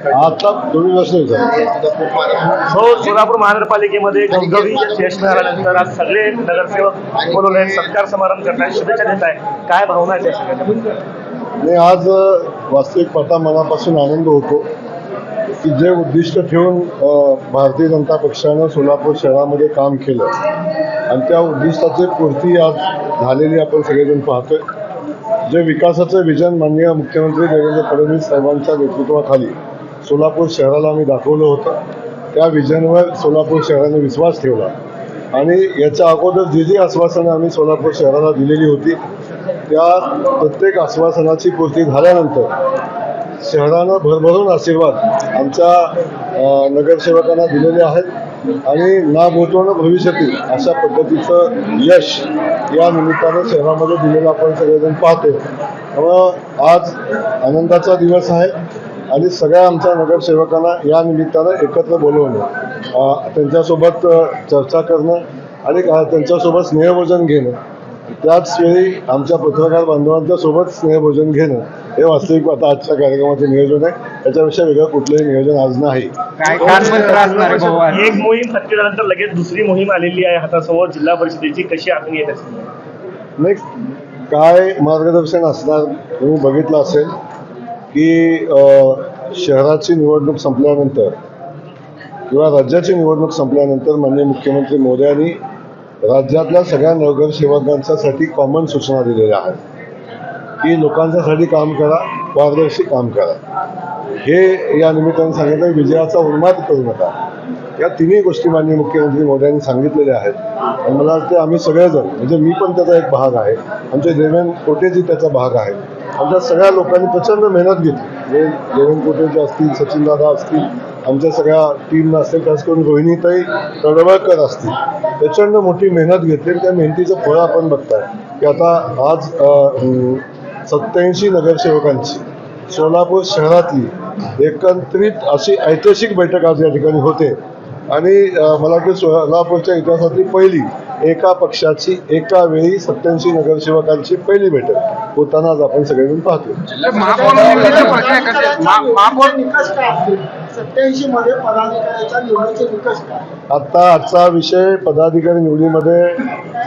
आता दोन्ही हो सोलापूर महानगरपालिकेमध्ये गवगवी यश मिळाल्यानंतर आज सगळे नगरसेवक बोलवले सत्कार समारंभ करताय शुभेच्छा देत आहे काय भावना आहेत या सगळ्या आणि आज वास्तविक पाहता मनापासून आनंद होतो की जे उद्दिष्ट ठेवून भारतीय जनता पक्षानं सोलापूर शहरामध्ये काम केलं आणि त्या उद्दिष्टाची पूर्ती आज झालेली आपण सगळेजण पाहतोय. जे विकासाचं विजन माननीय मुख्यमंत्री देवेंद्र फडणवीस साहेबांच्या नेतृत्वाखाली सोलापूर शहराला आम्ही दाखवलं होतं. त्या विजनवर सोलापूर शहराने विश्वास ठेवला. आणि याच्या अगोदर जी जी आश्वासनं आम्ही सोलापूर शहराला दिलेली होती त्या प्रत्येक आश्वासनाची पूर्ती झाल्यानंतर शहरानं भरभरून आशीर्वाद आमच्या नगरसेवकांना दिलेले आहेत. आणि ना भूतोनं भविष्यातील अशा पद्धतीचं यश या निमित्तानं शहरामध्ये दिलेलं आपण सगळेजण पाहतो त्यामुळं आज आनंदाचा दिवस आहे. आणि सगळ्या आमच्या नगरसेवकांना या निमित्तानं एकत्र बोलवणं त्यांच्यासोबत चर्चा करणं आणि त्यांच्यासोबत स्नेहभोजन घेणं. त्याच वेळी आमच्या पत्रकार बांधवांच्या सोबत स्नेहभोजन घेणं हे वास्तविक आता आजच्या कार्यक्रमाचं नियोजन आहे. त्याच्यापेक्षा वेगळं कुठलंही नियोजन आज नाही. एक मोहीम झाल्यानंतर लगेच दुसरी मोहीम आलेली आहे हातासमोर जिल्हा परिषदेची. कशी आखणी त्याची? नाही काय मार्गदर्शन असणार तुम्ही बघितलं असेल. की शहराची निवडणूक संपल्यानंतर किंवा राज्याची निवडणूक संपल्यानंतर माननीय मुख्यमंत्री मोदयांनी राज्यातल्या सगळ्या नगरसेवकांच्यासाठी कॉमन सूचना दिलेल्या आहेत. की लोकांच्यासाठी काम करा पारदर्शी काम करा. हे या निमित्ताने सांगितलं विजयाचा उन्माद करू नका. या तिन्ही गोष्टी माननीय मुख्यमंत्री मोदयांनी सांगितलेल्या आहेत. आणि मला वाटते आम्ही सगळेजण म्हणजे मी पण त्याचा एक भाग आहे. आमचे देवेन कोटेजी त्याचा भाग आहे आमच्या सगळ्या लोकांनी प्रचंड मेहनत घेतली. म्हणजे देवेंद्र कोटेचे असतील सचिनदादा असतील आमच्या सगळ्या टीमनं असतील खास करून रोहिणीताई तडवळकर असतील प्रचंड मोठी मेहनत घेतली त्या मेहनतीचं फळ आपण बघताय. की आता आज सत्याऐंशी नगरसेवकांची सोलापूर शहरातली एकत्रित अशी ऐतिहासिक बैठक आज या ठिकाणी होते. आणि मला वाटतं सोलापूरच्या इतिहासातली पहिली एका पक्षाची एका वेळी सत्याऐंशी नगरसेवकांची पहिली बैठक. होताना आज आपण सगळेजण पाहतो महापौर निवडणुकीचे प्रश्न आहे कसे? मा- महापौर निकष काय असतील? सत्याऐंशी मध्ये पदाधिकाऱ्याच्या निवडीचे निकष काय आता आजचा विषय पदाधिकारी निवडीमध्ये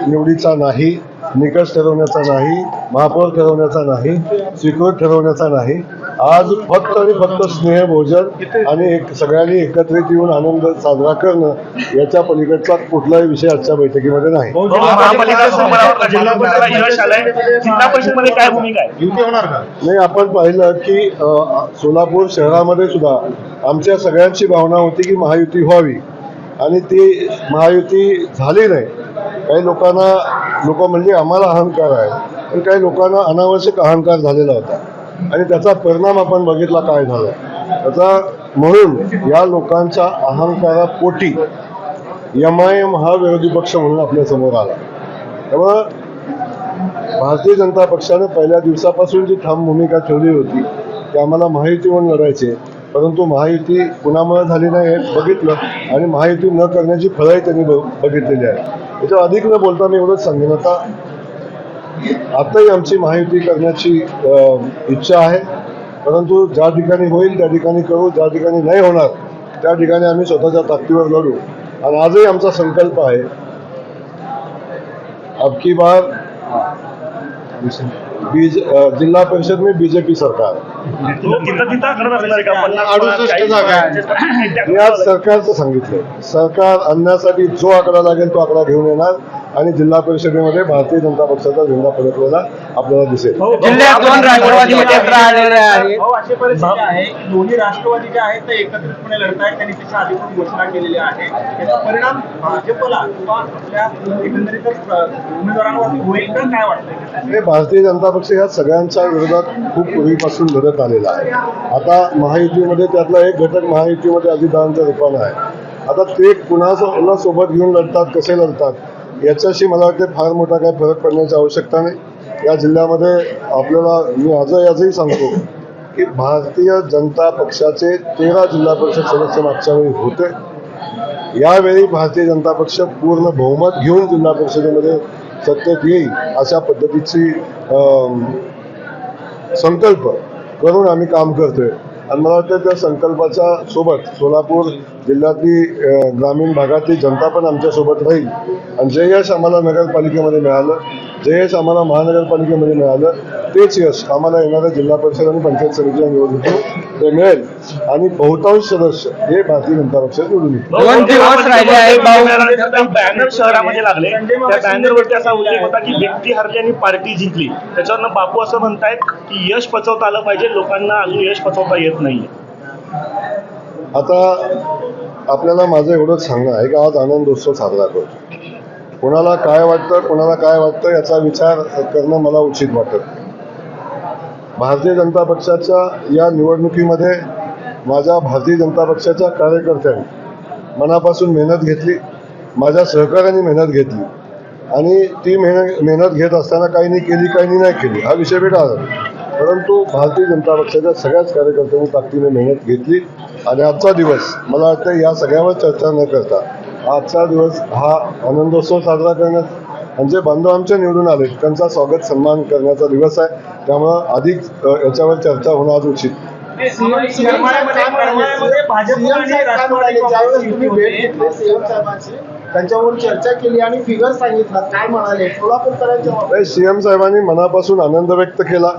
निवडीचा नाही निकष ठरवण्याचा नाही महापौर ठरवण्याचा नाही स्वीकृत ठरवण्याचा नाही. आज फक्त आणि फक्त स्नेहभोजन आणि एक सगळ्यांनी एकत्रित येऊन आनंद साजरा करणं याच्या पलीकडचा कुठलाही विषय आजच्या बैठकीमध्ये नाही. हो, महापालिका समोर जिल्हा परिषदेला यश आलंय? जिल्हा परिषदमध्ये काय भूमिका आहे? नाही आपण पाहिलं की सोलापूर शहरामध्ये सुद्धा आमच्या सगळ्यांची भावना होती की महायुती व्हावी. आणि ती महायुती झाली नाही. काही लोकांना लोक म्हणजे आम्हाला अहंकार आहे. पण काही लोकांना अनावश्यक अहंकार झालेला होता. आणि त्याचा परिणाम आपण बघितला काय झाला. त्याचा म्हणून या लोकांच्या अहंकारापोटी एम आय एम हा विरोधी पक्ष म्हणून आपल्यासमोर आला. त्यामुळं भारतीय जनता पक्षाने पहिल्या दिवसापासून जी ठाम भूमिका ठेवली होती ते आम्हाला महायुतीवर लढायचे. परंतु महायुती कुणामुळे झाली नाही हे बघितलं आणि महायुती न करण्याची फळही त्यांनी बघितलेली आहे. याच्यावर अधिक न बोलता मी एवढंच सांगेन. आता आताही आमची महायुती करण्याची इच्छा आहे परंतु ज्या ठिकाणी होईल त्या ठिकाणी करू ज्या ठिकाणी नाही होणार त्या ठिकाणी आम्ही स्वतःच्या ताकदीवर लढू आणि आजही आमचा संकल्प आहे अब की बार बीज जिल्हा परिषद में बीजेपी सरकार मी आज सरकारचं सांगितलंय सरकार आणण्यासाठी जो आकडा लागेल तो आकडा घेऊन येणार आणि जिल्हा परिषदेमध्ये भारतीय जनता पक्षाचा झेंडा फडकलेला आपल्याला दिसेल. हो, जिल्ह्यात दोन राष्ट्रवादी एकत्र आलेले आहेत. भाऊ अशी परिस्थिती आहे की दोन्ही राष्ट्रवादी जे आहेत ते एकत्रितपणे लढतायत त्यांनी त्याच्या अधिकृत घोषणा केलेली आहे. याचा परिणाम भाजपला किंवा आपल्या एकंदरीतच अ, उमेदवारांवरती होईल का? काय वाटतंय? हे भारतीय जनता पक्ष या सगळ्यांच्या विरोधात खूप पूर्वीपासून लढत आलेला आहे. आता महायुतीमध्ये त्यातला एक घटक महायुतीमध्ये अजितदादांच्या रूपानं आहे. आता ते कुणाला सोबत घेऊन लढतात कसे लढतात? याच्याशी मला वाटते फार मोठा काही फरक पडण्याची आवश्यकता नाही. या जिल्ह्यामध्ये आपल्याला मी आज याचंही सांगतो की भारतीय जनता पक्षाचे तेरा जिल्हा परिषद सदस्य मागच्या वेळी होते. यावेळी भारतीय जनता पक्ष पूर्ण बहुमत घेऊन जिल्हा परिषदेमध्ये सत्तेत येईल अशा पद्धतीची संकल्प करून आम्ही काम करतोय. आणि मला वाटतं त्या संकल्पाच्या सोबत सोलापूर जिल्ह्यातली ग्रामीण भागातली जनता पण आमच्यासोबत राहील. आणि जे यश आम्हाला नगरपालिकेमध्ये मिळालं जे यश आम्हाला महानगरपालिकेमध्ये मिळालं. तेच यश आम्हाला येणाऱ्या जिल्हा परिषद आणि पंचायत समितीच्या निवडणुकीत ते मिळेल. आणि बहुतांश सदस्य हे भारतीय जनता पक्षात निवडून येतील. बॅनर शहरामध्ये लागले. त्या बॅनरवरती असा उल्लेख होता की व्यक्ती हरली आणि पार्टी जिंकली. त्याच्यावरनं बापू असं म्हणतायत की यश पचवता आलं पाहिजे लोकांना अजून यश पचवता येत नाहीये. आता आपल्याला माझं एवढंच सांगणं आहे की आज आनंदोत्सव साजरा करतो. कोणाला काय वाटतं कोणाला काय वाटतं याचा विचार करणं मला उचित वाटत भारतीय जनता पक्षाच्या या निवडणुकीमध्ये माझ्या भारतीय जनता पक्षाच्या कार्यकर्त्यांनी मनापासून मेहनत घेतली माझ्या सहकाऱ्यांनी मेहनत घेतली आणि ती मेहनत मेहनत घेत असताना काहींनी केली काहींनी नाही केली हा विषय वेगळा परंतु भारतीय जनता पक्षाच्या सगळ्याच कार्यकर्त्यांनी ताकदीने मेहनत घेतली आणि आजचा दिवस मला वाटतं या सगळ्यावर चर्चा न करता आजचा दिवस हा आनंदोत्सव साजरा करण्यात आणि जे बांधव आमच्या निवडून आले त्यांचा स्वागत सन्मान करण्याचा दिवस आहे. त्यामुळं अधिक याच्यावर चर्चा होणं आज उचित. सीएम सीएम त्यांच्यावर चर्चा केली आणि फिगर सांगितला. काय म्हणाले? सोलापूरकरांच्या बाबतीत. सी एम साहेबांनी मनापासून आनंद व्यक्त केला.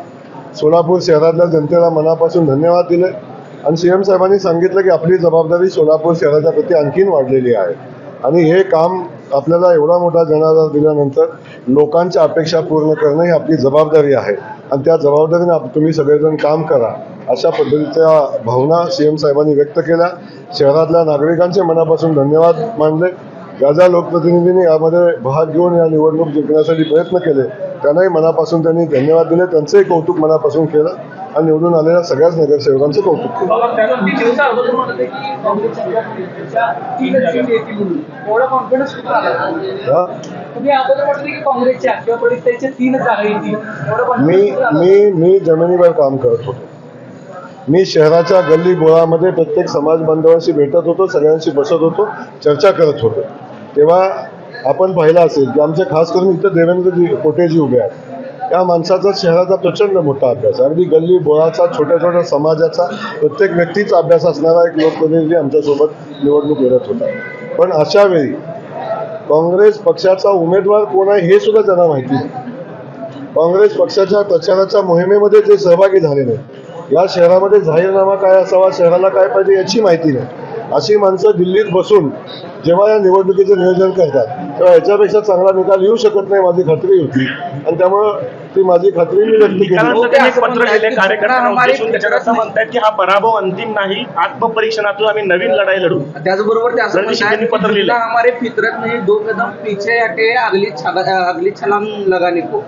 सोलापूर शहरातल्या जनतेला मनापासून धन्यवाद दिले. आणि सी एम साहेबांनी सांगितलं की आपली जबाबदारी सोलापूर शहराच्या प्रती आणखीन वाढलेली आहे. आणि हे काम आपल्याला एवढा मोठा जनाधार दिल्यानंतर लोकांच्या अपेक्षा पूर्ण करणं ही आपली जबाबदारी आहे. आणि त्या जबाबदारीने आप- तुम्ही सगळेजण काम करा अशा पद्धतीच्या भावना सी एम साहेबांनी व्यक्त केल्या. शहरातल्या नागरिकांचे मनापासून धन्यवाद मानले. ज्या ज्या लोकप्रतिनिधींनी यामध्ये भाग घेऊन या निवडणूक जिंकण्यासाठी प्रयत्न केले त्यांनाही मनापासून त्यांनी धन्यवाद दिले. त्यांचंही कौतुक मनापासून केलं. आणि निवडून आलेल्या सगळ्याच नगरसेवकांचं कौतुक हा? मी? मी मी जमिनीवर काम करत होतो मी शहराच्या गल्ली गोळामध्ये प्रत्येक समाज बांधवांशी भेटत होतो सगळ्यांशी बसत होतो चर्चा करत होतो तेव्हा आपण पाहिलं असेल की आमचे खास करून इथं देवेंद्रजी कोटेजी उभे आहेत त्या माणसाचा शहराचा प्रचंड मोठा अभ्यास आहे. अगदी गल्ली बोळाचा छोट्या छोट्या समाजाचा प्रत्येक व्यक्तीचा अभ्यास असणारा एक लोकप्रतिनिधी आमच्यासोबत निवडणूक लढत होता. पण अशा वेळी काँग्रेस पक्षाचा उमेदवार कोण आहे हे सुद्धा त्यांना माहिती नाही. काँग्रेस पक्षाच्या प्रचाराच्या मोहिमेमध्ये ते सहभागी झाले नाही या शहरामध्ये जाहीरनामा काय असावा शहराला काय पाहिजे याची माहिती नाही. अशी माणसं दिल्लीत बसून जेव्हा या निवडणुकीचं नियोजन करतात तेव्हा याच्यापेक्षा चांगला निकाल येऊ शकत नाही माझी खात्री होती. आणि त्यामुळं ती माझी खात्री मी व्यक्त केली. लिहिले की हा पराभव अंतिम नाही आत्मपरीक्षणातून आम्ही नवीन लढाई लढू. त्याचबरोबर ते पत्र. "जितना हमारे फितरत में दो कदम पीछे हटे अगली छला- अगली छलांग लगाने को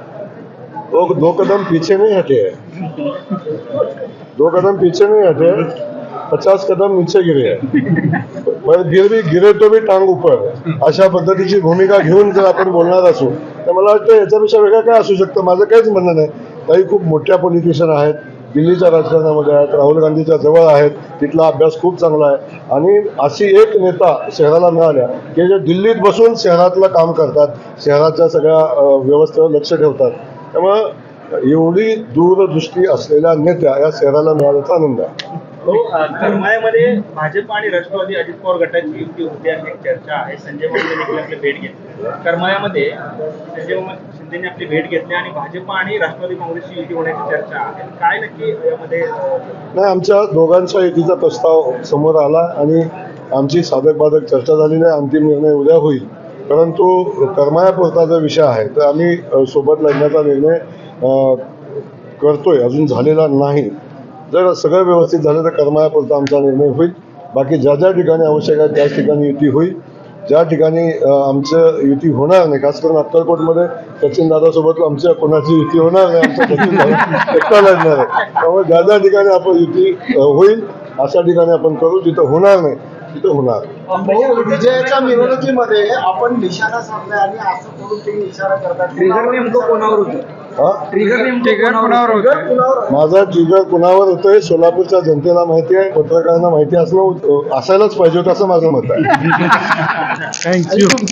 वो दो कदम पीछे नहीं हटे. हैं दो कदम पीछे नहीं हटे. पचास कदम नीचे गिरे. पर गिर भी गिरे तो भी टांग ऊपर अशा पद्धतीची भूमिका घेऊन जर आपण बोलणार असू तर मला वाटतं याच्यापेक्षा वेगळं काय असू शकतं? माझं काहीच म्हणणं नाही. काही खूप मोठ्या पॉलिटिशियन आहेत. दिल्लीच्या राजकारणामध्ये आहेत राहुल गांधीच्या जवळ आहेत. तिथला अभ्यास खूप चांगला आहे. आणि अशी एक नेता शहराला मिळाल्या की जे दिल्लीत बसून शहरातलं काम करतात. शहराच्या सगळ्या व्यवस्थेवर लक्ष ठेवतात. त्यामुळं एवढी दूरदृष्टी असलेल्या नेत्या या शहराला मिळाल्याचा आनंद आहे. हो, करमाळ्यामध्ये भाजप आणि राष्ट्रवादी अजित पवार गटाची युती होती अशी एक चर्चा आहे संजय मामा यांनी आपली भेट घेतली. करमाळ्यामध्ये संजय शिंदेने आपली भेट घेतली आणि भाजप आणि राष्ट्रवादी काँग्रेसची युती होण्याची चर्चा आहे. काय नक्की यामध्ये नाही आमच्या दोघांच्या युतीचा प्रस्ताव समोर आला आणि आमची साधक बाधक चर्चा झाली नाही अंतिम निर्णय उद्या होईल. परंतु करमायापुरता जो विषय आहे तर आम्ही सोबत लढण्याचा निर्णय करतोय अजून झालेला नाही. जर सगळं व्यवस्थित झालं तर करमायापुरता आमचा निर्णय होईल. बाकी ज्या ज्या ठिकाणी आवश्यक आहे त्याच ठिकाणी युती होईल. ज्या ठिकाणी आमचं युती होणार नाही खास करून अक्कलकोटमध्ये सचिन दादासोबत आमच्या कोणाची युती होणार नाही आमच्या सचिन दादा एकटा लढणार आहे. त्यामुळे ज्या ज्या ठिकाणी आपण युती होईल अशा ठिकाणी आपण करू जिथं होणार नाही. तिथं होणार. विजयाच्या मिरवणुकीमध्ये आपण निशाणा साधलाय आणि असं करून ते इशारा करतात ट्रिगर नेमकं कोणावर होतं? हा? ट्रिगर नेमकं कोणावर होतं? कुणावर माझा ट्रिगर कुणावर होतोय सोलापूरच्या जनतेला माहिती आहे पत्रकारांना माहिती असणं असायलाच पाहिजे होतं असं माझं मत आहे. थँक्यू